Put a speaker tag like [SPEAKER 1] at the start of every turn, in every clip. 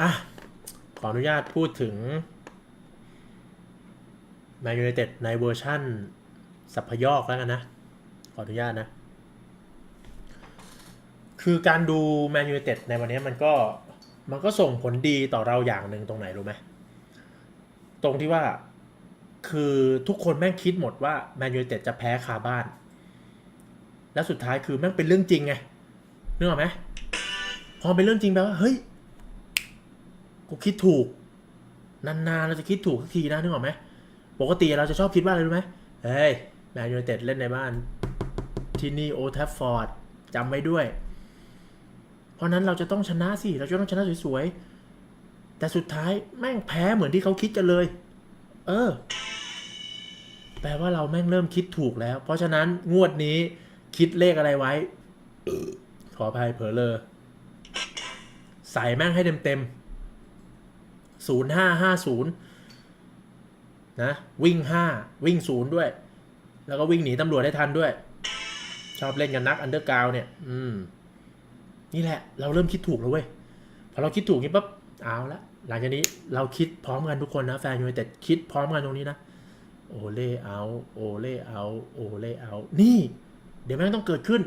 [SPEAKER 1] อะ ขออนุญาตพูดถึงแมนยู i นเต็ดในเวอร์ชั่น สัพยอกแล้วกันนะ ขออนุญาตนะ คือการดูแมนยู i นเต็ดในวันนี้มันก็มันก็ส่งผลดีต่อเราอย่างหนึ่งตรงไหนรู้ไหมตรงที่ว่าคือทุกคนแม่งคิดหมดว่าแมนยู i นเต็ดจะแพ้คาบ้าน แล้วสุดท้ายคือแม่งเป็นเรื่องจริงไงนึกออกไหมพอเป็นเรื่องจริงแปลว่าเฮ้ย กูคิดถูก นานๆเราจะคิดถูกสักทีนะนึกออกไหมปกติเราจะชอบคิดว่าอะไรรู้ไหมเฮ้ยแมนยู i นเต็ดเล่นในบ้าน ที่นี่โอทัฟฟอร์ดจำไว้ด้วย เพราะนั้นเราจะต้องชนะสิ เราจะต้องชนะสวยๆ แต่สุดท้ายแม่งแพ้เหมือนที่เขาคิดกันเลย เออ แปลว่าเราแม่งเริ่มคิดถูกแล้ว เพราะฉะนั้นงวดนี้คิดเลขอะไรไว้ ขออภัยเผลอเลอใส่แม่งให้เต็มๆ ศูนย์ห้าห้าศูนะ วิ่งห้าวิ่งศูนย์ด้วย แล้วก็วิ่งหนีตำรวจให้ทันด้วย ชอบเล่นกันนักอันเดอร์กราวเนี่ย อืม นี่แหละ เราเริ่มคิดถูกแล้วเว้ย พอเราคิดถูกนี่ปั๊บเอาละหลังจากนี้เราคิดพร้อมกันทุกคนนะ แฟนยูไนเต็ดคิดพร้อมกันตรงนี้นะ โอเล่เอา โอเล่เอา โอเล่เอา นี่ เดี๋ยวแม่งต้องเกิดขึ้น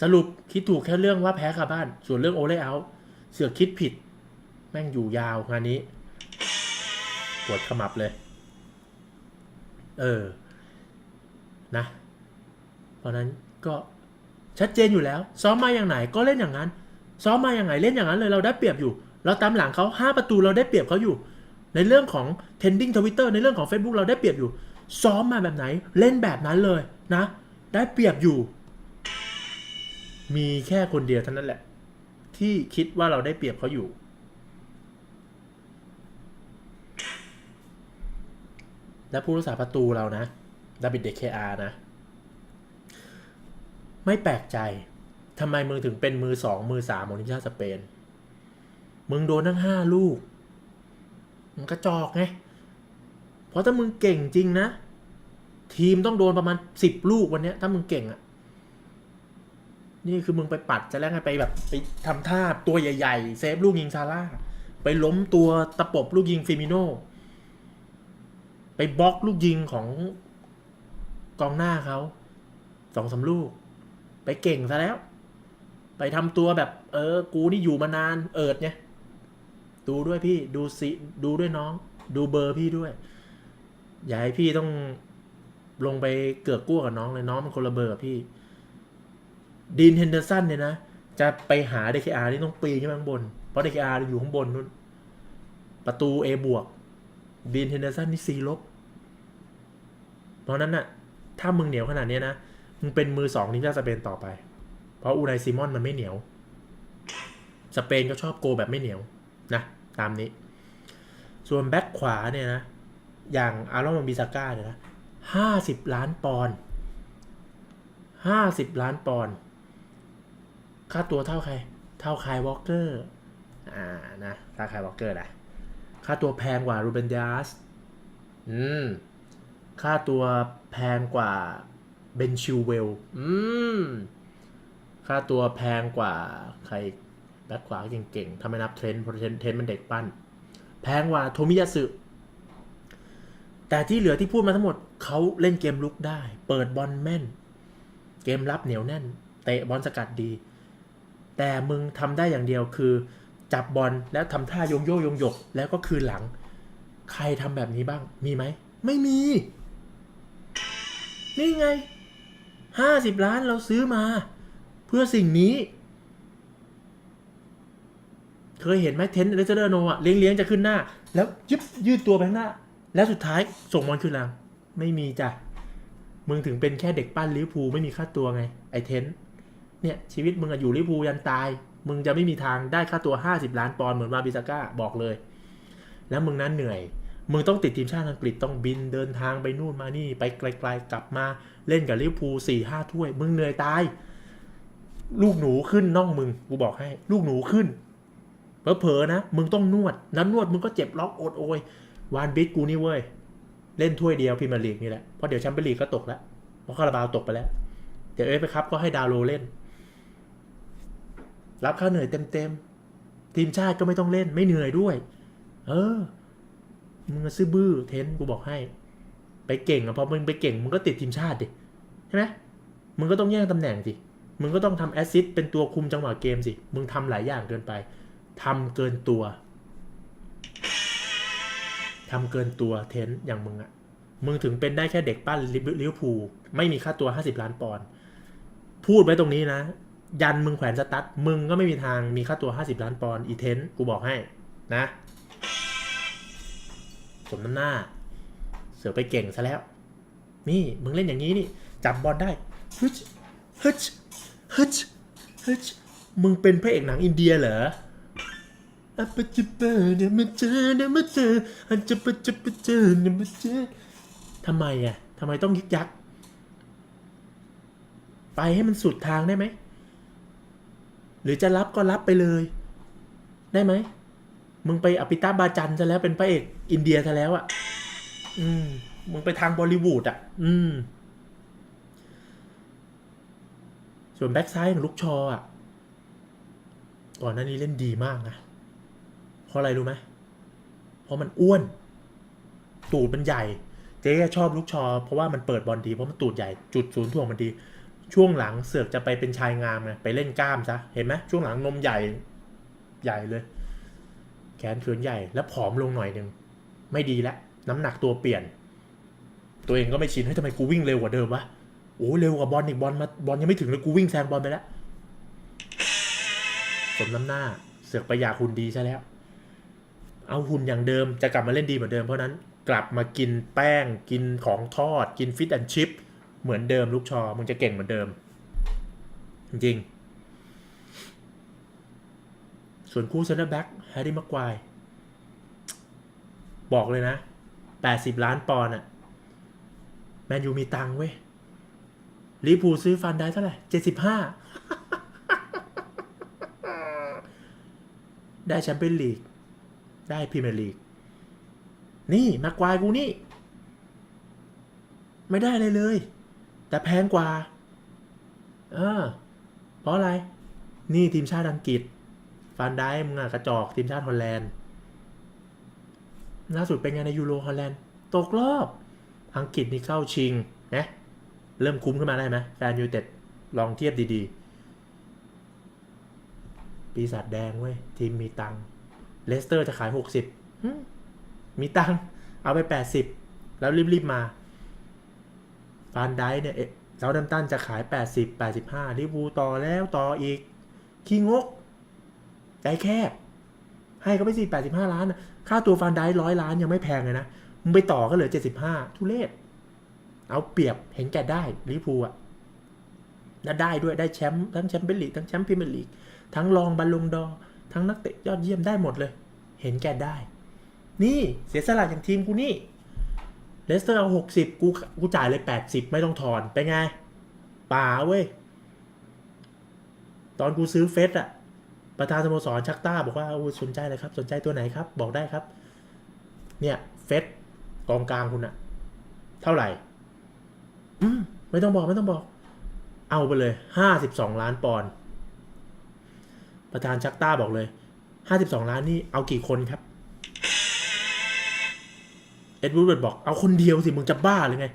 [SPEAKER 1] สรุปคิดถูกแค่เรื่องว่าแพ้คาบ้าน ส่วนเรื่องโอเล่เอา เสือกคิดผิด แม่งอยู่ยาวงานนี้ ปวดขมับเลย เออ นะ เพราะนั้นก็ชัดเจนอยู่แล้ว ซ้อมมาอย่างไหนก็เล่นอย่างนั้น ซ้อมมาอย่างไรเล่นอย่างนั้นเลยเราได้เปรียบอยู่ เราตามหลังเขาห้าประตูเราได้เปรียบเขาอยู่ ในเรื่องของ trending Twitter ในเรื่องของ Facebook เราได้เปรียบอยู่ ซ้อมมาแบบไหนเล่นแบบนั้นเลยนะ ได้เปรียบอยู่ มีแค่คนเดียวเท่านั้นแหละ ที่คิดว่าเราได้เปรียบเขาอยู่ และผู้รักษาประตูเรานะดาบิดเดเคอานะ ไม่แปลกใจทำไมมึงถึงเป็นมือสองมือสามของทีมชาติสเปน มึงโดนทั้งห้าลูก มันกระจอกไง เพราะถ้ามึงเก่งจริงนะ ทีมต้องโดนประมาณสิบลูกวันนี้ถ้ามึงเก่งอะ่ะนี่คือมึงไปปัดจะแล้วไงไปแบบไปทำท่าตัวใหญ่ ๆ เซฟลูกยิงซาร่า ไปล้มตัวตะปบลูกยิงฟิมิโน ไปบล็อกลูกยิงของกองหน้าเขาสองสามลูก ไปเก่งซะแล้ว ไปทำตัวแบบ เออ กูนี่อยู่มานานเอิดไงดูด้วยพี่ดูสิดูด้วยน้อง ดูเบอร์พี่ด้วย อย่าให้พี่ต้องลงไปเกือกกู้กับน้องเลยน้องมันคนละเบอร์กับพี่ดีนเฮนเดอร์สันเนี่ยนะ จะไปหา DKR นี่ต้องปีนขึ้นไปข้างบน เพราะ DKR อาร์อยู่ข้างบนนู่น ประตู A บวก ดีนเฮนเดอร์สันนี่ C ลบ เพราะนั้นน่ะ ถ้ามึงเหนียวขนาดนี้นะ มึงเป็นมือสองทีมชาติสเปนต่อไป เพราะอูไนซิมอนมันไม่เหนียว สเปนก็ชอบโกแบบไม่เหนียวนะ ตามนี้ ส่วนแบ็คขวาเนี่ยนะ อย่างอารอนบิซาก้าเนี่ยนะห้าสิบล้านปอนด์ห้าสิบล้านปอนด์ค่าตัวเท่าใคร เท่าคายวอลเกอร์ อ่า นะ ค่าคายวอลเกอร์นะ ค่าตัวแพงกว่ารูเบนดิอาสอืม ค่าตัวแพงกว่าเบนชิวเวล อืม ค่าตัวแพงกว่าใครแบ็คขวาเก่งๆถ้าไม่นับเทรนด์เพราะเทรนด์เทรนด์มันเด็กปั้น แพงกว่าโทมิยาสึ แต่ที่เหลือที่พูดมาทั้งหมดเขาเล่นเกมลุกได้ เปิดบอลแม่น เกมรับเหนียวแน่น เตะบอลสกัดดี แต่มึงทำได้อย่างเดียวคือ จับบอลแล้วทำท่ายงโยโยงหยก แล้วก็คืนหลัง ใครทำแบบนี้บ้าง มีไหม ไม่มี นี่ไงห้าสิบล้านเราซื้อมา เพื่อสิ่งนี้ เคยเห็นไหมเทนเลสเตอร์โนอะเลี้ยงเลี้ยงจะขึ้นหน้า แล้วยึบยืดตัวไปข้างหน้า แล้วสุดท้ายส่งบอลขึ้นหลัง ไม่มีจ้ะมึงถึงเป็นแค่เด็กปั้นลิเวอร์พูลไม่มีค่าตัวไง ไอเทนเนี่ยชีวิตมึงอะอยู่ลิเวอร์พูลยันตาย มึงจะไม่มีทางได้ค่าตัว 50 ล้านปอนด์เหมือนมาบิซาก้าบอกเลย แล้วมึงนั้นเหนื่อย มึงต้องติดทีมชาติอังกฤษต้องบินเดินทางไปนู่นมานี่ ไปไกลๆกลับมาเล่นกับลิเวอร์พูลสี่ห้าถ้วย มึงเหนื่อยตาย ลูกหนูขึ้นน่องมึงกูบอกให้ ลูกหนูขึ้นเผลอๆนะ มึงต้องนวดนั้นนวดมึงก็เจ็บล็อกโอดโอยวานบิดกูนี่เว้ยเล่นถ้วยเดียวพรีเมียร์ลีกนี่แหละเพราะเดี๋ยวแชมเปี้ยนลีกก็ตกแล้วเพราะคาราบาวตกไปแล้ว เดี๋ยวเอฟไปครับก็ให้ดาวโลเล่น รับค่าเหนื่อยเต็มๆ ทีมชาติก็ไม่ต้องเล่นไม่เหนื่อยด้วย เออ มึงซื่อบื้อเทนกูบอกให้ ไปเก่งอะพอมึงไปเก่งมึงก็ติดทีมชาติดิใช่ไหมมึงก็ต้องแย่งตำแหน่งสิมึงก็ต้องทำแอสซิสต์เป็นตัวคุมจังหวะเกมสิ มึงทำหลายอย่างเกินไปทำเกินตัวทำเกินตัวเทนอย่างมึงอะมึงถึงเป็นได้แค่เด็กปั้นลิเวอร์พูลไม่มีค่าตัว 50 ล้านปอนด์พูดไว้ตรงนี้นะ ยันมึงแขวนสตั๊ดมึงก็ไม่มีทางมีค่าตัว 50 ล้านปอนด์อีเทนกูบอกให้นะ สมน้ำหน้า เสือไปเก่งซะแล้ว นี่มึงเล่นอย่างนี้นี่ จับบอลได้ฮึชฮึชฮึชฮึชมึงเป็นพระเอกหนังอินเดียเหรออะปจิปเดมาเจอเดมาเจออันจะปจะปเจอเดมาเจอทำไมอะทำไมต้องยึกยัก ไปให้มันสุดทางได้ไหม หรือจะรับก็รับไปเลย ได้ไหม มึงไปอภิตาบาจันซะแล้วเป็นพระเอกอินเดียซะแล้วอะ่ะ อืม มึงไปทางบอลลิวูดอะ อืม ส่วนแบ็กซ้ายของลูกชออะ ก่อนหน้านี้เล่นดีมากนะ เพราะอะไรรู้ไหม เพราะมันอ้วน ตูดมันใหญ่ เจ๊ชอบลูกชอ เพราะว่ามันเปิดบอลดีเพราะมันตูดใหญ่ จุดศูนย์ถ่วงมันดี ช่วงหลังเสือกจะไปเป็นชายงามไงไปเล่นกล้ามซะเห็นไหมช่วงหลังนมใหญ่ใหญ่เลย แขนเขินใหญ่แล้วผอมลงหน่อยหนึ่งไม่ดีแล้วน้ำหนักตัวเปลี่ยน ตัวเองก็ไม่ชินให้ทำไมกูวิ่งเร็วกว่าเดิมวะโอ้เร็วกว่าบอลอีกบอลมาบอลยังไม่ถึงเลยกูวิ่งแซงบอลไปแล้วสมน้ำหน้าเสือกไปอยากหุ่นดีซะแล้ว เอาหุ่นอย่างเดิมจะกลับมาเล่นดีเหมือนเดิมเพราะฉะนั้นกลับมากินแป้งกินของทอดกินฟิตแอนชิพ เหมือนเดิมลูกชอ มึงจะเก่งเหมือนเดิม จริง ส่วนคู่เซนเตอร์แบ็กแฮร์รี่มักควายบอกเลยนะ 80 ล้านปอนด์อะแมนยูมีตังเว้ยลิเวอร์พูซื้อฟันได้เท่าไหร่ 75 ได้แชมเปี้ยนลีก ได้พรีเมียร์ลีก นี่มากวายกูนี่ ไม่ได้เลยเลย แต่แพงกว่าเออเพราะอะไร นี่ทีมชาติอังกฤษ ฟันได้มึงอะกระจอกทีมชาติฮอลแลนด์ล่าสุดเป็นไงในยูโรฮอลแลนด์ตกรอบ อังกฤษนี่เข้าชิงนะเริ่มคุ้มขึ้นมาได้ไหมแฟนยูเต็ดลองเทียบดีๆ ปีศาจแดงเว้ย ทีมมีตังเลสเตอร์จะขาย 60หึมีตังเอาไป 80 แล้วรีบๆมา ฟานไดเนี่ยเซาดัมตันจะขาย 80 85ลิเวอร์พูต่อแล้วต่ออีกขี้งกใจแคบ ให้เขาไปสิ85ล้าน ค่าตัวฟันได้ร้อยล้านยังไม่แพงเลยนะ มึงไปต่อก็เหลือ75ทุเรศ เอาเปรียบเห็นแก่ได้ลิเวอร์พูอะและได้ด้วยได้แชมป์ทั้งแชมเปี้ยนลีกทั้งแชมป์พรีเมียร์ลีกทั้งรองบอลลงดอ ทั้งนักเตะยอดเยี่ยมได้หมดเลย เห็นแก่ได้ นี่เสียสละอย่างทีมกูนี่ เลสเตอร์เอา60กูกูจ่ายเลย80ไม่ต้องถอนไปนไงป่าเว้ย ตอนกูซื้อเฟสอะประธานสโมสรชักต้าบอกว่าโอ้ยสนใจเลยครับ สนใจตัวไหนครับ บอกได้ครับ เนี่ยเฟสกองกลางคุณอะเท่าไหร่ อืมไม่ต้องบอกไม่ต้องบอก เอาไปเลยห้าสิบสองล้านปอนด์ประธานชักต้าบอกเลยห้าสิบสองล้านนี่เอากี่คนครับ เอ็ดวูดเบอกเอาคนเดียวสิมึงจะบ้าเลยไง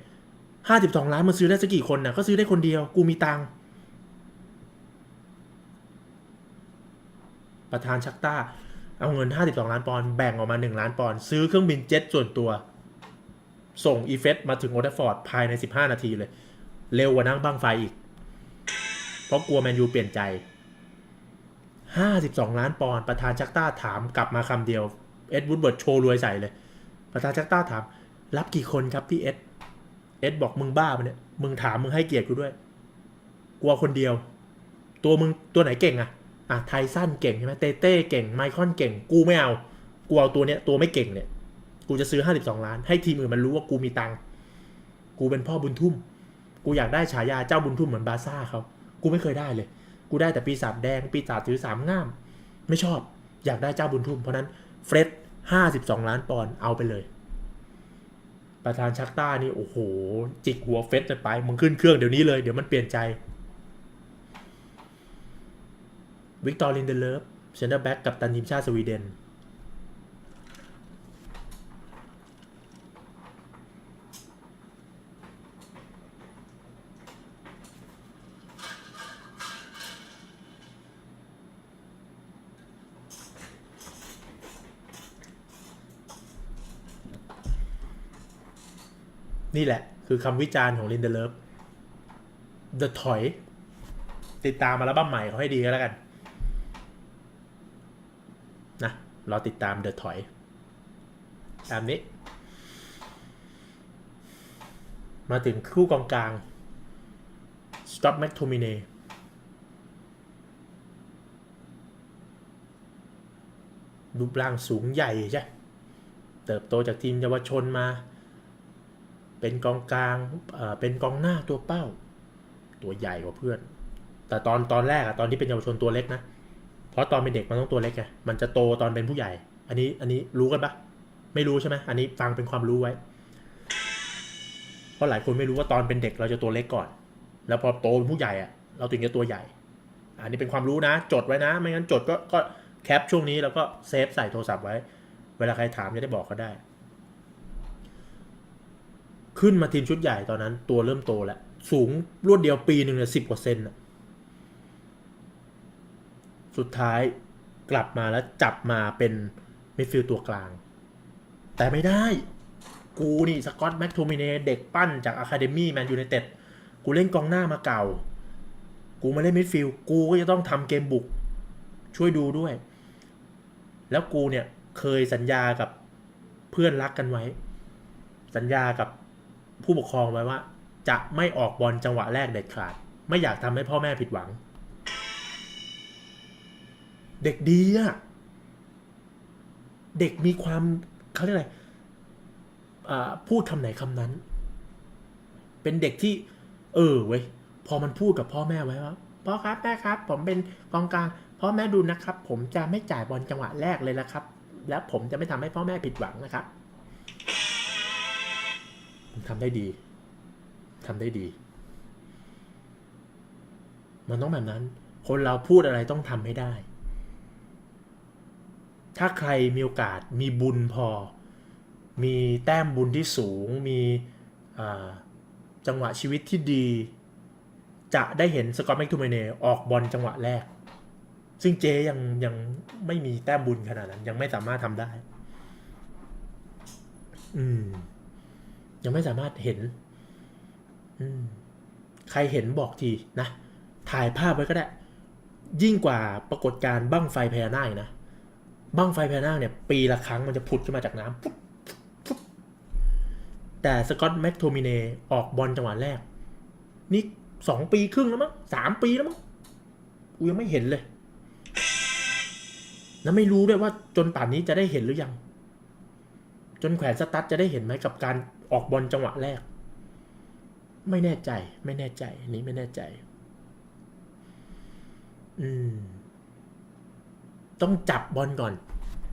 [SPEAKER 1] ห้าสิบสองล้านมันซื้อได้สักกี่คนน่ะก็ซื้อได้คนเดียว กูมีตังค์ประธานชักต้า เอาเงิน 52 ล้านปอนด์แบ่งออกมา 1 ล้านปอนด์ซื้อเครื่องบินเจ็ตส่วนตัว ส่งอีเฟสมาถึงโอเทฟฟอร์ดภายใน 15 นาทีเลย เร็วกว่านั่งบ้างไฟอีก เพราะกลัวแมนยูเปลี่ยนใจ 52 ล้านปอนด์ประธานชักต้าถามกลับมาคำเดียว เอ็ดวูดเบิร์ดโชว์รวยใส่เลย ประธานชักต้าถาม รับกี่คนครับพี่เอ็ดเอ็ดบอกมึงบ้าปะเนี่ย มึงถามมึงให้เกียรติกูด้วย กลัวคนเดียว ตัวมึงตัวไหนเก่งอะอะไทสันเก่งใช่ไหมเตเต้เก่งไมคอนเก่ง กูไม่เอากูเอาตัวเนี้ยตัวไม่เก่งเนี่ย กูจะซื้อ 52 ล้าน ให้ทีมอื่นมันรู้ว่ากูมีตังค์กูเป็นพ่อบุญทุ่ม กูอยากได้ฉายาเจ้าบุญทุ่มเหมือนบาซ่าเขากูไม่เคยได้เลย กูได้แต่ปีศาจแดงปีศาจถือสามง่าม ไม่ชอบ อยากได้เจ้าบุญทุ่ม เพราะนั้นเฟร็ด 52 ล้านปอนด์เอาไปเลย ประธานชักต้านี่โอ้โห จิกหัวเฟสไปมึงขึ้นเครื่องเดี๋ยวนี้เลยเดี๋ยวมันเปลี่ยนใจวิกตอร์ลินเดเลฟเซนเตอร์แบ็กกับตันทีมชาติสวีเดน นี่แหละ คือคำวิจารณ์ของลินเดเลฟ The ถอย ติดตามมาแล้วบ้าใหม่เขาให้ดีก็แล้วกัน นะรอติดตาม The ถอย ตามนี้ มาถึงคู่กองกลาง Scott McTominay รูปร่างสูงใหญ่ใช่ เติบโตจากทีมเยาวชนมา เป็นกองกลางเป็นกองหน้าตัวเป้า ตัวใหญ่กว่าเพื่อน แต่ตอนตอนแรกอะตอนที่เป็นเยาวชนตัวเล็กนะ เพราะตอนเป็นเด็กมันต้องตัวเล็กไง มันจะโตตอนเป็นผู้ใหญ่ อันนี้อันนี้รู้กันปะไม่รู้ใช่ไหมอันนี้ฟังเป็นความรู้ไว้ เพราะหลายคนไม่รู้ว่าตอนเป็นเด็กเราจะตัวเล็กก่อน แล้วพอโตเป็นผู้ใหญ่อะเราถึงจะตัวใหญ่ อันนี้เป็นความรู้นะ จดไว้นะ ไม่งั้นจดก็ก็แคปช่วงนี้แล้วก็เซฟใส่โทรศัพท์ไว้ เวลาใครถามจะได้บอกเขาได้ ขึ้นมาทีมชุดใหญ่ตอนนั้น ตัวเริ่มโตแล้ว สูงรวดเดียวปีหนึ่งเนี่ยสิบกว่าเซนสุดท้ายกลับมาแล้วจับมาเป็นมิดฟิลด์ตัวกลาง แต่ไม่ได้ กูนี่สกอตแม็กโทมิเนเด็กปั้นจากอะคาเดมี่แมนยูไนเต็ดกูเล่นกองหน้ามาเก่า กูมาเล่นมิดฟิลด์กูก็จะต้องทำเกมบุก ช่วยดูด้วย แล้วกูเนี่ยเคยสัญญากับเพื่อนรักกันไว้ สัญญากับ ผู้ปกครองไว้ว่า จะไม่ออกบอลจังหวะแรกเด็ดขาด ไม่อยากทำให้พ่อแม่ผิดหวัง เด็กดีอะเด็กมีความเขาเรียกอะไรอ่าพูดคำไหนคำนั้น เป็นเด็กที่ เออเว้ยพอมันพูดกับพ่อแม่ไว้ว่าพ่อครับแม่ครับ ผมเป็นกองกลางพ่อแม่ดูนะครับ ผมจะไม่จ่ายบอลจังหวะแรกเลยนะครับ แล้วผมจะไม่ทำให้พ่อแม่ผิดหวังนะครับ ทำได้ดีทำได้ดี มันต้องแบบนั้น คนเราพูดอะไรต้องทำให้ได้ ถ้าใครมีโอกาสมีบุญพอ มีแต้มบุญที่สูง มีจังหวะชีวิตที่ดี จะได้เห็นสกอตแมคทูเมเนออกบอลจังหวะแรก ซึ่งเจยังยังไม่มีแต้มบุญขนาดนั้น ยังไม่สามารถทำได้ อืม ยังไม่สามารถเห็นใครเห็นบอกทีนะ ถ่ายภาพไว้ก็ได้ ยิ่งกว่าปรากฏการณ์บั้งไฟพญานาคนะบั้งไฟพญานาคเนี่ย ปีละครั้งมันจะผุดขึ้นมาจากน้ำแต่สกอตแม็กโทมิเนออกบอลจังหวะแรก นี่สองปีครึ่งแล้วมั้งสามปีแล้วมั้งกูยังไม่เห็นเลย แล้วไม่รู้ด้วยว่าจนป่านนี้จะได้เห็นหรือยัง จนแขวนสตั๊ดจะได้เห็นไหมกับการ ออกบอลจังหวะแรก ไม่แน่ใจ ไม่แน่ใจนี้ไม่แน่ใจ อืม ต้องจับบอลก่อน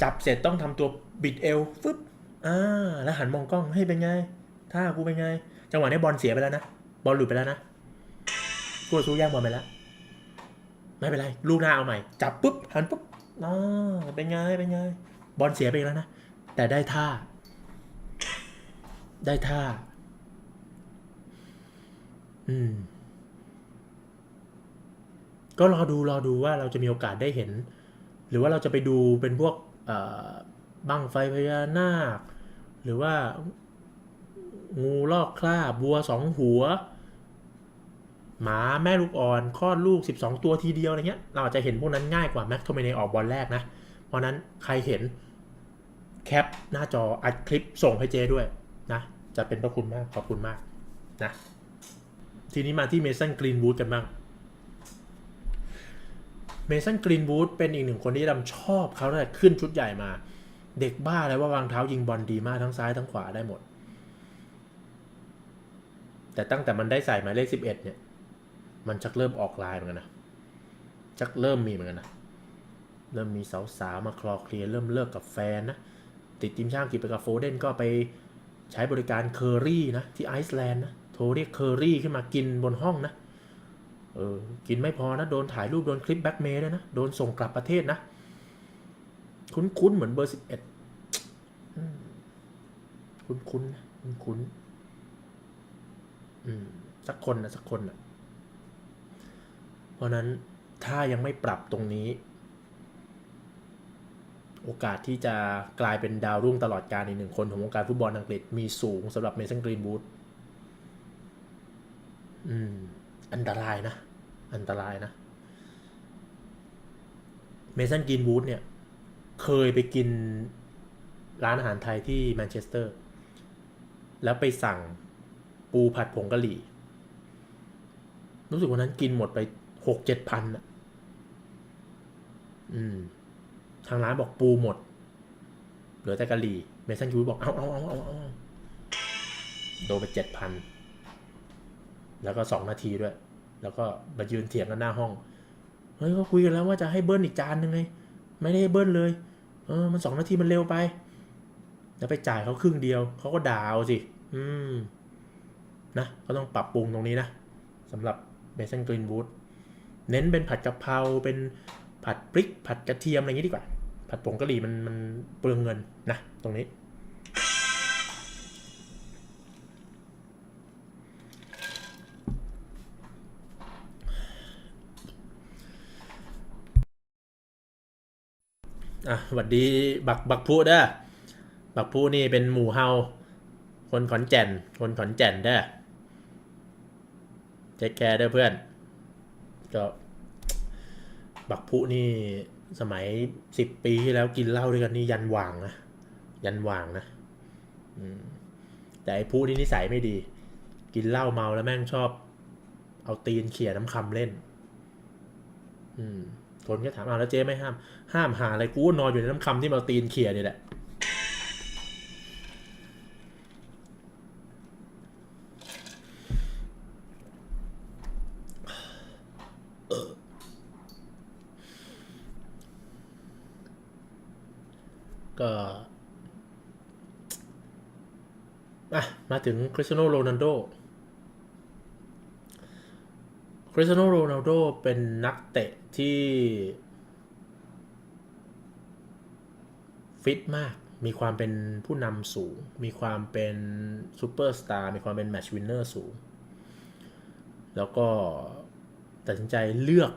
[SPEAKER 1] จับเสร็จต้องทำตัวบิดเอวฟึบอ่าแล้วหันมองกล้องให้เป็นไงท่ากูเป็นไง จังหวะนี้บอลเสียไปแล้วนะบอลหลุดไปแล้วนะกูสู้แย่งบอลไปแล้วไม่เป็นไรลูกหน้าเอาใหม่ จับปุ๊บหันปุ๊บอ่าเป็นไงเป็นไง บอลเสียไปอีกแล้วนะ แต่ได้ท่า ได้ท่า อืม ก็รอดูรอดูว่าเราจะมีโอกาสได้เห็น หรือว่าเราจะไปดูเป็นพวกบั้งไฟพญานาค หรือว่า งูลอกคราบบัวสองหัว หมาแม่ลูกอ่อนคลอดลูก 12 ตัวทีเดียวอะไรเงี้ย เราอาจจะเห็นพวกนั้นง่ายกว่าแม็กโทเมเนออกบอลแรกนะ เพราะนั้นใครเห็นแคปหน้าจออัดคลิปส่งให้เจด้วย นะ จะเป็นพระคุณมากขอบคุณมากนะทีนี้มาที่เมสันกรีนวูดกันบ้างเมสันกรีนวูดเป็นอีกหนึ่งคนที่ดำชอบเขาตั้งแต่ขึ้นชุดใหญ่มา เด็กบ้าเลยว่าวางเท้ายิงบอลดีมากทั้งซ้ายทั้งขวาได้หมด แต่ตั้งแต่มันได้ใส่หมายเลขสิบเอ็ดเนี่ย มันชักเริ่มออกลายเหมือนกันนะชักเริ่มมีเหมือนกันนะเริ่มมีสาวๆมาคลอเคลียเริ่มเลิกกับแฟนนะติดทีมชาติอังกฤษไปกับโฟเดนก็ไป ใช้บริการเคอรี่นะที่ไอซ์แลนด์นะโทรเรียกเคอรี่ขึ้นมากินบนห้องนะเออกินไม่พอนะโดนถ่ายรูปโดนคลิปแบ็กเมย์ด้วยนะโดนส่งกลับประเทศนะ คุ้นๆเหมือนเบอร์สิบเอ็ดคุ้นๆนะคุ้นๆอืมสักคนนะสักคนนะเพราะนั้นถ้ายังไม่ปรับตรงนี้ โอกาสที่จะกลายเป็นดาวรุ่งตลอดการอีกหนึ่งคนของวงการฟุตบอลอังกฤษมีสูงสำหรับเมสันกรีนวูดอืม อันตรายนะ อันตรายนะ เมสันกรีนวูดเนี่ย เคยไปกินร้านอาหารไทยที่แมนเชสเตอร์ แล้วไปสั่งปูผัดผงกะหรี่ รู้สึกวันนั้นกินหมดไปหกเจ็ดพันอะ อืม ทางร้านบอกปูหมด เหลือแต่กะหรี่ เมสันยูบอกเอาเอาเอาเอาเอาโดนไปเจ็ดพัน แล้วก็สองนาทีด้วย แล้วก็มายืนเถียงกันหน้าห้อง เฮ้ยก็คุยกันแล้วว่าจะให้เบิ้ลอีกจานหนึ่งไง ไม่ได้เบิ้ลเลย เออ มันสองนาทีมันเร็วไป แล้วไปจ่ายเขาครึ่งเดียว เขาก็ด่าเอาสิ อืม นะ ก็ต้องปรับปรุงตรงนี้นะสำหรับเมสันกรีนวูดเน้นเป็นผัดกะเพรา เป็นผัดพริก ผัดกระเทียม อะไรอย่างนี้ดีกว่า ผัดผงกะหรี่มันมันเปลืองเงินนะตรงนี้ อะสวัสดีบักบักพูเด้อบักพูนี่เป็นหมู่เฮาคนขอนแก่น คนขอนแก่นเด้อเจ๊แคร์เด้อเพื่อนก็บักพุนี่ สมัยสิบปีที่แล้วกินเหล้าด้วยกันนี่ยันหว่างนะ ยันหว่างนะแต่ไอ้ผู้นี่นิสัยไม่ดี กินเหล้าเมาแล้วแม่งชอบ เอาตีนเขี่ยน้ำคำเล่น อืมคนก็ถามอ้าวแล้วเจ๊ไม่ห้าม ห้ามหาอะไรกูนอนอยู่ในน้ำคำที่มาเอาตีนเขี่ยนี่แหละ ก็อะมา ถึงคริสเตียโนโรนัลโดคริสเตียโนโรนัลโดเป็นนักเตะที่ฟิตมาก มีความเป็นผู้นำสูง มีความเป็นซูเปอร์สตาร์ มีความเป็นแมตช์วินเนอร์สูง แล้วก็ตัดสินใจเลือก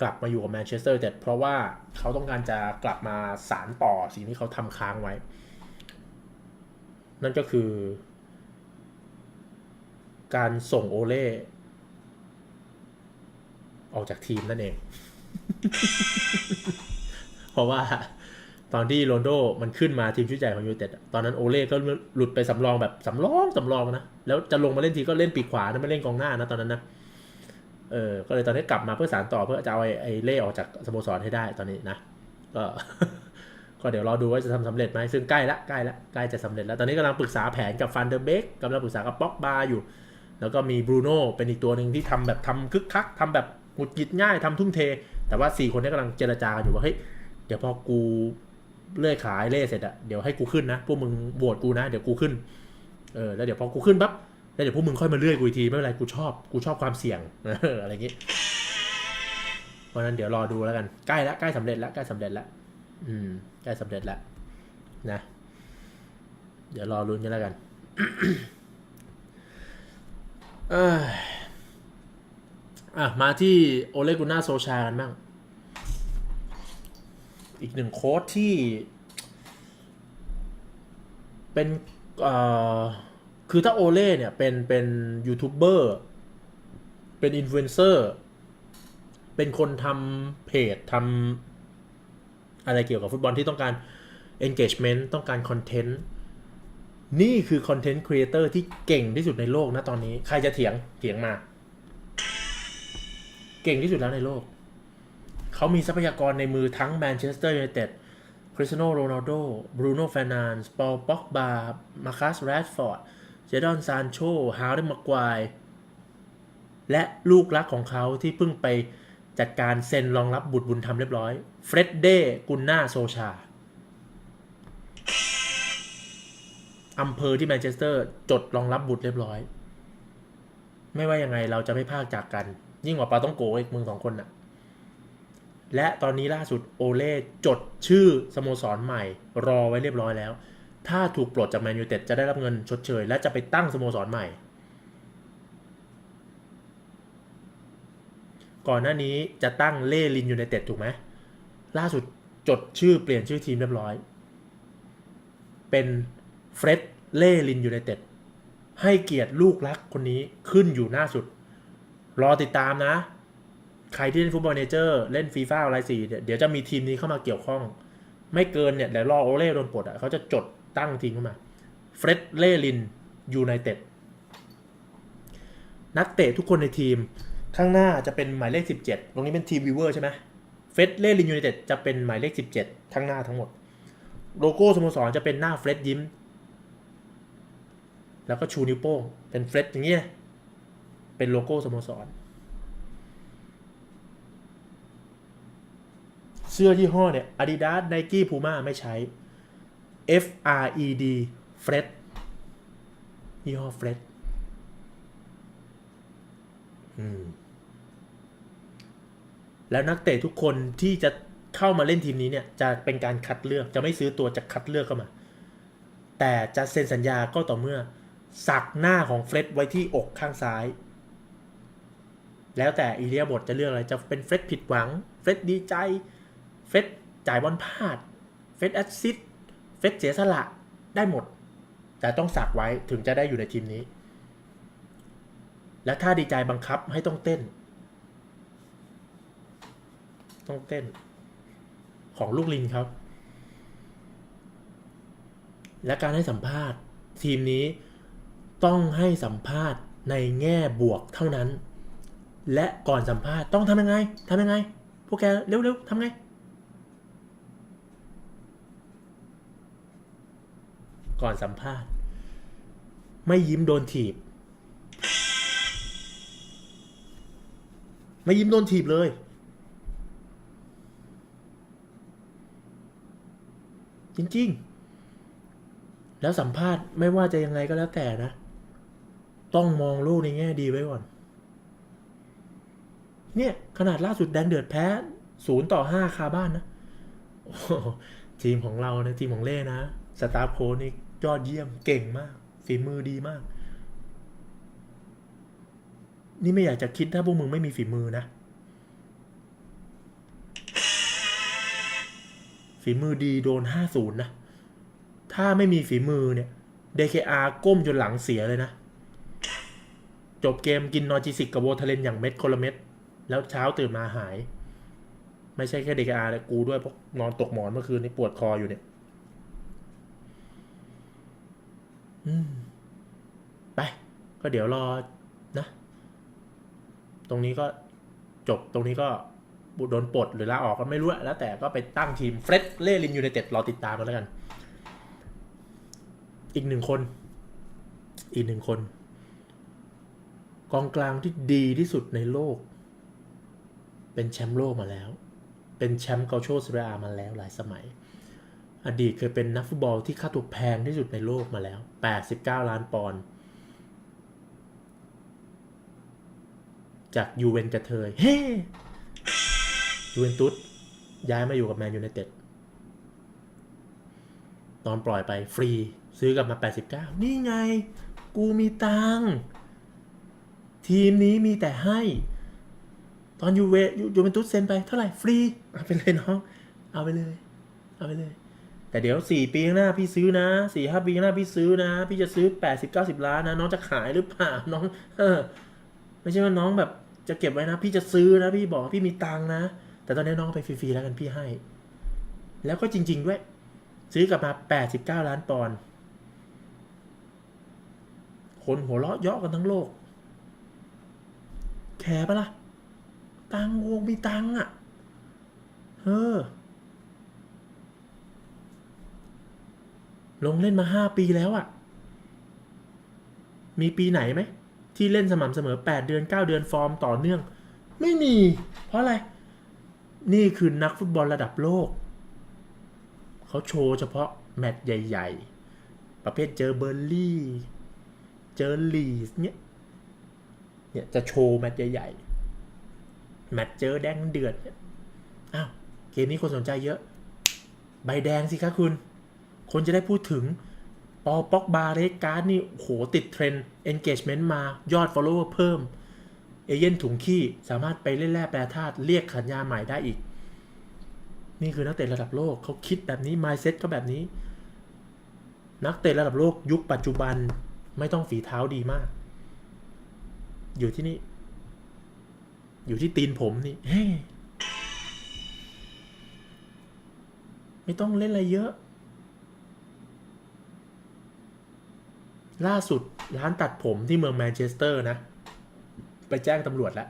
[SPEAKER 1] กลับมาอยู่กับแมนเชสเตอร์แต่เพราะว่าเขาต้องการจะกลับมาสารต่อสิ่งที่เขาทำค้างไว้ นั่นก็คือ การส่งโอเล่ออกจากทีมนั่นเอง เพราะว่าตอนที่โรนโดมันขึ้นมาทีมชุดใหญ่ของยูเต็ดตอนนั้นโอเล่ก็หลุดไปสำรองแบบสำรองสำรองนะ แล้วจะลงมาเล่นทีก็เล่นปีกขวานะไม่เล่นกองหน้านะตอนนั้นนะเออก็เลยตอนนี้กลับมาเพื่อสารต่อเพื่อจะเอาไอ้ไอ้เล่ออกจากสโมสรให้ได้ตอนนี้นะ ก็ก็เดี๋ยวรอดูว่าจะทำสำเร็จไหมซึ่งใกล้ละใกล้ละใกล้จะสำเร็จแล้ว ตอนนี้กำลังปรึกษาแผนกับฟันเดอร์เบกกำลังปรึกษากับป็อกบาอยู่ แล้วก็มีบรูโน่เป็นอีกตัวหนึ่งที่ทำแบบทำคึกคักทำแบบหงุดหงิดง่ายทำทุ่มเท แต่ว่าสี่คนนี้กำลังเจรจาอยู่ว่าเฮ้ยเดี๋ยวพอกูเลื่อยขายเล่เสร็จอะเดี๋ยวให้กูขึ้นนะพวกมึงโหวตกูนะเดี๋ยวกูขึ้นเออแล้วเดี๋ยวพอกูขึ้นปั๊บแล้วเดี๋ยวพวกมึงค่อยมาเลื่อยกูอีกทีไม่เป็นไรกูชอบกูชอบความเสี่ยงอะไรอย่างงี้เพราะนั้นเดี๋ยวรอดูแล้วกันใกล้ละใกล้สำเร็จละใกล้สำเร็จละอืมใกล้สำเร็จละนะ เดี๋ยวรอรุ้นกันแล้วกัน อะ มาที่โอเลกุน่าโซชากันบ้าง อีกหนึ่งโค้ดที่ เป็นเอ่อคือถ้าโอเล่เนี่ย เป็นเป็นยูทูบเบอร์เป็นอินฟลูเอนเซอร์เป็นคนทำเพจทำอะไรเกี่ยวกับฟุตบอลที่ต้องการ engagement ต้องการคอ นี่คือคอนเทนต์ครีเอเตอร์ที่เก่งที่สุดในโลกนะตอนนี้ ใครจะเถียงเถียงมา เก่งที่สุดแล้วในโลก เขามีทรัพยากรในมือทั้งแมนเชสเตอร์ยูไนเต็ดคริสเตียโนโรนัลโดบรูโน่เฟรนันส์ปอลป็อกบามาคัสแรดฟอร์ดเจดอนซานโชฮาร์ดมากวายและลูกรักของเขาที่เพิ่งไปจัดการเซ็นรองรับบุตรบุญธรรมเรียบร้อย เฟร็ดเดกุนนาโซชา อำเภอที่แมนเชสเตอร์ จดรองรับบุตรเรียบร้อย ไม่ว่ายังไงเราจะไม่พากจากกัน ยิ่งกว่าปาต้องโกอีกมึงสองคนน่ะ และตอนนี้ล่าสุดโอเล่จดชื่อสโมสรใหม่ รอไว้เรียบร้อยแล้ว ถ้าถูกปลดจากแมนยูเต็ดจะได้รับเงินชดเชย และจะไปตั้งสโมสรใหม่ ก่อนหน้านี้จะตั้งเล่ลินยูไนเต็ดถูกไหมล่าสุดจดชื่อเปลี่ยนชื่อทีมเรียบร้อย เป็น เฟร็ดเล่ลินยูไนเต็ดให้เกียรติลูกรักคนนี้ขึ้นอยู่หน้าสุด รอติดตามนะ ใครที่เล่นฟุตบอลเนเจอร์ เล่นฟีฟ่าอะไรสี่เดี๋ยวจะมีทีมนี้เข้ามาเกี่ยวข้อง ไม่เกินเนี่ยเดี๋ยวรอโอเล่โดนปลดอะเขาจะจดตั้งทีมขึ้นมาเฟร็ดเล่ลินยูไนเต็ดนักเตะทุกคนในทีมข้างหน้าจะเป็นหมายเลข 17 ตรงนี้เป็นทีมวิเวอร์ใช่ไหมเฟร็ดเล่ลินยูไนเต็ดจะเป็นหมายเลข 17 ทั้งหน้าทั้งหมด โลโก้สโมสรจะเป็นหน้าเฟร็ดยิ้ม แล้วก็ชูนิ้วโป้ง เป็นเฟร็ดอย่างเงี้ย เป็นโลโก้สโมสร เสื้อยี่ห้อเนี่ย Adidas Nike Puma ไม่ใช้ F R E D เฟร็ดยี่ห้อเฟร็ดแล้วนักเตะทุกคนที่จะเข้ามาเล่นทีมนี้เนี่ย จะเป็นการคัดเลือกจะไม่ซื้อตัวจะคัดเลือกเข้ามา แต่จะเซ็นสัญญาก็ต่อเมื่อ สักหน้าของเฟร็ดไว้ที่อกข้างซ้าย แล้วแต่อีเลียบทจะเลือกอะไร จะเป็นเฟร็ดผิดหวัง เฟร็ดดีใจ เฟร็ดจ่ายบอลพลาด เฟร็ดแอสซิสต์เฟร็ดเสียสละได้หมด แต่ต้องสักไว้ถึงจะได้อยู่ในทีมนี้ และถ้าดีใจบังคับให้ต้องเต้น ต้องเต้น ของลูกลินครับ และการให้สัมภาษณ์ทีมนี้ ต้องให้สัมภาษณ์ในแง่บวกเท่านั้น และก่อนสัมภาษณ์ต้องทำยังไงทำยังไง พวกแกเร็วๆทำไง ก่อนสัมภาษณ์ ไม่ยิ้มโดนถีบ ไม่ยิ้มโดนถีบเลยจริงๆ แล้วสัมภาษณ์ไม่ว่าจะยังไงก็แล้วแต่นะ ต้องมองโลกในแง่ดีไว้ก่อน เนี่ยขนาดล่าสุดแดงเดือดแพ้ศูนย์ต่อห้าคาบ้านนะทีมของเรานะทีมของเล่นะสตาร์โค้ชนี่ยอดเยี่ยมเก่งมากฝีมือดีมาก นี่ไม่อยากจะคิดถ้าพวกมึงไม่มีฝีมือนะ ฝีมือดีโดน50นะ ถ้าไม่มีฝีมือเนี่ย DKR ก้มจนหลังเสียเลยนะ จบเกมกินนอร์จิสิกกับโวทาเลนอย่างเม็ดคนละเม็ด แล้วเช้าตื่นมาหาย ไม่ใช่แค่ DKR เลยกูด้วยเพราะนอนตกหมอนเมื่อคืนนี้ปวดคออยู่เนี่ยไป ก็เดี๋ยวรอนะ ตรงนี้ก็จบตรงนี้ก็โดนปลดหรือลาออกก็ไม่รู้แล้วแต่ก็ไปตั้งทีมเฟร็ดเล่ลินยูไนเต็ดรอติดตามกันแล้วกัน อีกหนึ่งคน อีกหนึ่งคน กองกลางที่ดีที่สุดในโลก เป็นแชมป์โลกมาแล้ว เป็นแชมป์เกาโชสเรียมาแล้วหลายสมัย อดีตเคยเป็นนักฟุตบอลที่ค่าตัวแพงที่สุดในโลกมาแล้ว 89 ล้านปอนด์จากยูเวนกระเทยเฮ้ยูเวนตุสย้ายมาอยู่กับแมนยูไนเต็ดตอนปล่อยไปฟรีซื้อกลับมา 89 นี่ไง กูมีตังค์ ทีมนี้มีแต่ให้ ตอนยูเวยูยูเวนตุสเซ็นไปเท่าไหร่ฟรีเอาไปเลยน้อง เอาไปเลย เอาไปเลย แต่เดี๋ยวสี่ปีข้างหน้าพี่ซื้อนะสี่ห้าปีข้างหน้าพี่ซื้อนะ พี่จะซื้อแปดสิบเก้าสิบล้านนะ น้องจะขายหรือเปล่าน้องเออไม่ใช่ว่าน้องแบบจะเก็บไว้นะ พี่จะซื้อนะ พี่บอกพี่มีตังนะ แต่ตอนนี้น้องไปฟรีๆแล้วกันพี่ให้ แล้วก็จริง ๆ ด้วย ซื้อกลับมาแปดสิบเก้าล้านปอนด์คนหัวเราะเยาะกันทั้งโลก แคร์ปะล่ะ ตังวงมีตังค์อะ เออ ลงเล่นมาห้าปีแล้วอะ่ะ มีปีไหนไหม ที่เล่นสม่ำเสมอแปดเดือนเก้าเดือนฟอร์มต่อเนื่อง ไม่มี เพราะอะไร นี่คือนักฟุตบอลระดับโลก เขาโชว์เฉพาะแมตช์ใหญ่ ๆ ประเภทเจอเบอร์ลี่ เจอลีสเนี่ย เนี่ยจะโชว์แมตช์ใหญ่ๆแมตช์เจอแดงเดือดเนี่ยอ้าวเกมนี้คนสนใจเยอะ ใบแดงสิคะคุณ คนจะได้พูดถึงปอป็อกบาเรสการ์ดนี่โหติดเทรนด์ engagement มายอด follower เพิ่ม เอเย่นถุงขี้สามารถไปเล่นแร่แปรธาตุเรียกขันยาใหม่ได้อีก นี่คือนักเตะระดับโลกเขาคิดแบบนี้ mindset ก็แบบนี้ นักเตะระดับโลกยุคปัจจุบันไม่ต้องฝีเท้าดีมาก อยู่ที่นี่ อยู่ที่ตีนผมนี่เฮ้ไม่ต้องเล่นอะไรเยอะ ล่าสุดร้านตัดผมที่เมืองแมนเชสเตอร์นะ ไปแจ้งตำรวจแล้ว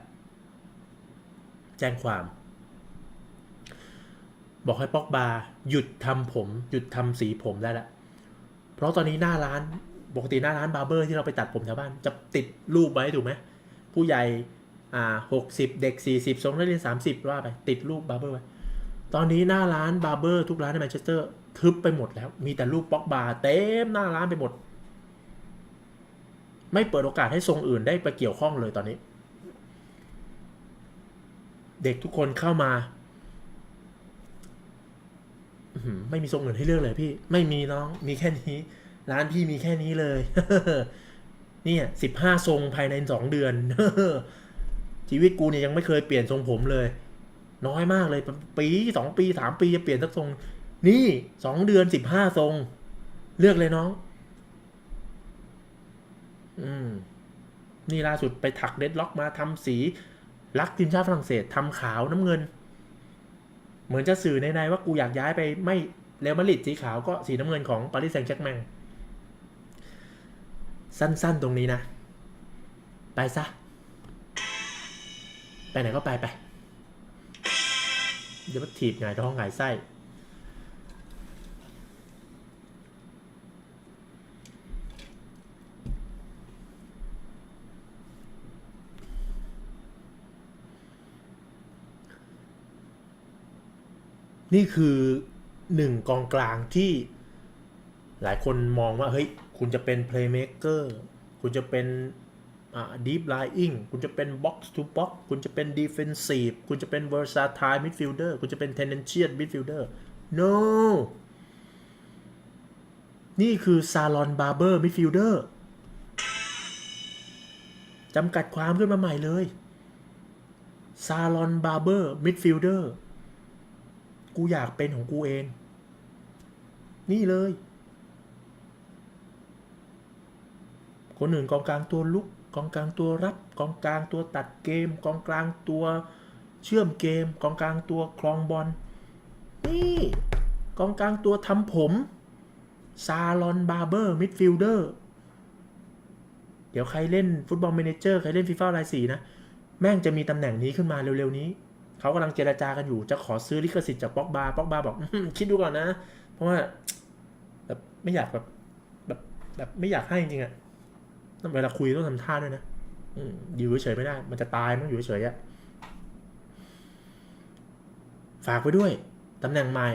[SPEAKER 1] แจ้งความ บอกให้ปอกบาหยุดทำผม หยุดทำสีผมได้ล้วเพราะตอนนี้หน้าร้านปกติหน้าร้านบาร์เบอร์ที่เราไปตัดผมแถวบ้าน จะติดรูปไว้ถูกไหม ผู้ใหญ่อ่าหกสิบเด็กสี่สิบทรงนักเรียนสามสิบว่าไป ติดรูปบาร์เบอร์ไว้ ตอนนี้หน้าร้านบาร์เบอร์ทุกร้านในแมนเชสเตอร์ทึบไปหมดแล้ว มีแต่รูปป๊อกบาร์เต็มหน้าร้านไปหมด ไม่เปิดโอกาสให้ทรงอื่นได้ไปเกี่ยวข้องเลยตอนนี้ เด็กทุกคนเข้ามาไม่มีทรงอื่นให้เลือกเลยพี่ ไม่มีน้อง มีแค่นี้ ร้านพี่มีแค่นี้เลย เนี่ยสิบห้าทรงภายในสองเดือน ชีวิตกูเนี่ยยังไม่เคยเปลี่ยนทรงผมเลย น้อยมากเลย ปีสองปีสามปีจะเปลี่ยนสักทรง นี่สองเดือนสิบห้าทรง เลือกเลยน้อง อืม นี่ล่าสุดไปถักเด็ดล็อกมาทำสีรักทีมชาติฝรั่งเศสทำขาวน้ำเงิน เหมือนจะสื่อในๆว่ากูอยากย้ายไปไม่เรอัลมาดริดสีขาวก็สีน้ำเงินของปารีสแซงต์แชร์กแมง สั้นๆตรงนี้นะ ไปซะ ไปไหนก็ไปไปเดี๋ยวมาถีบหงายท้องหงายไส้นี่คือหนึ่งกองกลางที่ หลายคนมองว่าเฮ้ยคุณจะเป็น playmaker คุณจะเป็นอ่า deep lying คุณจะเป็น box to box คุณจะเป็น defensive คุณจะเป็น versatile midfielder คุณจะเป็น tendentious midfielder no นี่คือ salon barber midfielder จำกัดความขึ้นมาใหม่เลย salon barber midfielder กูอยากเป็นของกูเอง นี่เลย คนอื่นกองกลางตัวลุกกองกลางตัวรับกองกลางตัวตัดเกม กองกลางตัวเชื่อมเกม กองกลางตัวคลองบอลนี่กองกลางตัวทำผมซาลอนบาร์เบอร์มิดฟิลเดอร์เดี๋ยวใครเล่นฟุตบอล m ม n เจอร์ใครเล่นฟีฟ่ารายสีนะ แม่งจะมีตำแหน่งนี้ขึ้นมาเร็วๆนี้ เขากำลังเจรจากันอยู่จะขอซื้อลิขสิทธิ์จากป๊อกบาป๊อกบาบอกคิดดูก่อนนะ เพราะว่าแบบไม่อยากแบบแบบแบบไม่อยากให้จริงๆอะ เวลาคุยต้องทำท่าด้วยนะอยู่เฉยไม่ได้ มันจะตายมันอยู่เฉยอะฝากไว้ด้วย ตำแหน่งใหม่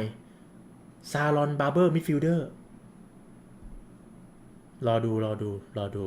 [SPEAKER 1] ซาลอนบาร์เบอร์มิดฟิลเดอร์ รอดู รอดู รอดู